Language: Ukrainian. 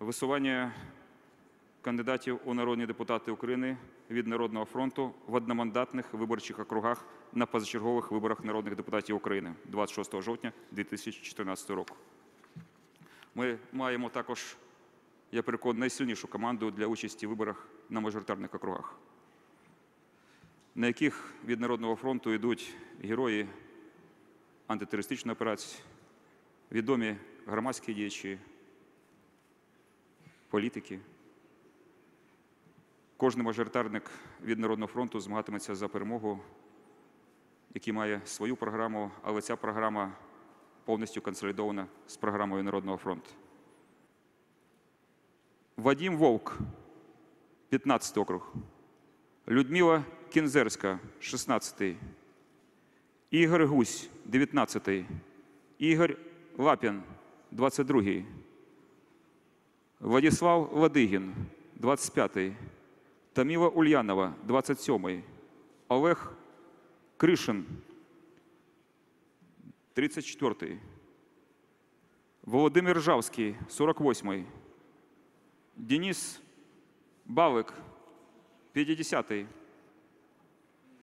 висування кандидатів у народні депутати України від Народного фронту в одномандатних виборчих округах на позачергових виборах народних депутатів України 26 жовтня 2014 року. Ми маємо також, я переконаний, найсильнішу команду для участі в виборах на мажоритарних округах, на яких від Народного фронту йдуть герої антитерористичної операції, відомі громадські діячі, політики. Кожен мажоритарник від Народного фронту змагатиметься за перемогу, який має свою програму, але ця програма повністю консолідована з програмою Народного фронту. Вадим Вовк, 15 округ. Людмила Кінзерська, 16. Ігор Гусь, 19. Ігор Лапін, 22. Владислав Ладигін, 25-й, Таміла Ульянова, 27-й, Олег Кришин, 34-й, Володимир Жавський, 48-й, Денис Балик, 50.